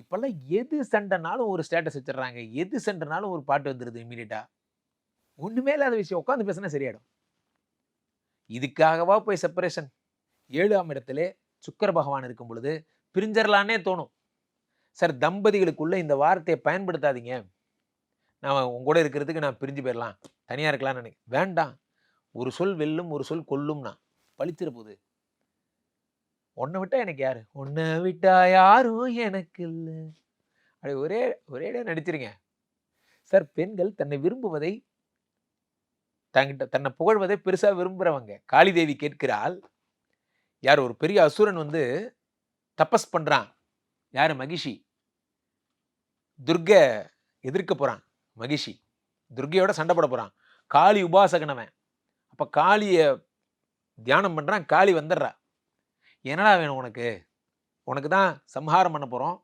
இப்போல்லாம் எது சண்டைனாலும் ஒரு ஸ்டேட்டஸ் வச்சிடுறாங்க. எது சண்டைனாலும் ஒரு பாட்டு வந்துடுது இமீடியட்டா ஒன்றுமே இல்லாத விஷயம். உட்காந்து பேசினா சரியாயிடும். இதுக்காகவா போய் செப்பரேஷன் ஏழாம் இடத்துல சுக்கர பகவான் இருக்கும் பொழுது பிரிஞ்சிடலான்னே தோணும். சார் தம்பதிகளுக்குள்ளே இந்த வார்த்தையை பயன்படுத்தாதீங்க. நான் உங்க கூட இருக்கிறதுக்கு நான் பிரிஞ்சு போயிடலாம். தனியாக இருக்கலாம்னு நினைக்க வேண்டாம். ஒரு சொல் வெல்லும் ஒரு சொல் கொல்லும்னா பழிச்சிட ஒன்றை விட்டா எனக்கு யாரு? ஒன்றை விட்டா யாரும் எனக்கு இல்லை. அப்படி ஒரே ஒரே நடிச்சிருங்க சார் பெண்கள் தன்னை விரும்புவதை தங்கிட்ட தன்னை புகழ்வதை பெருசாக விரும்புகிறவங்க காளி தேவி கேட்கிறாள் யார் ஒரு பெரிய அசுரன் வந்து தபஸ் பண்ணுறான் யார் மகிஷி? துர்க எதிர்க்க போகிறான் மகிஷி. துர்கையோட சண்டை போட போகிறான் காளி உபாசகனவன் அப்போ காளியை தியானம் பண்ணுறான் காளி வந்துடுறா. என்னடா வேணும் உனக்கு? உனக்கு தான் சம்ஹாரம் பண்ண போகிறோம்